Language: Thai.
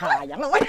หาอย่างละวะ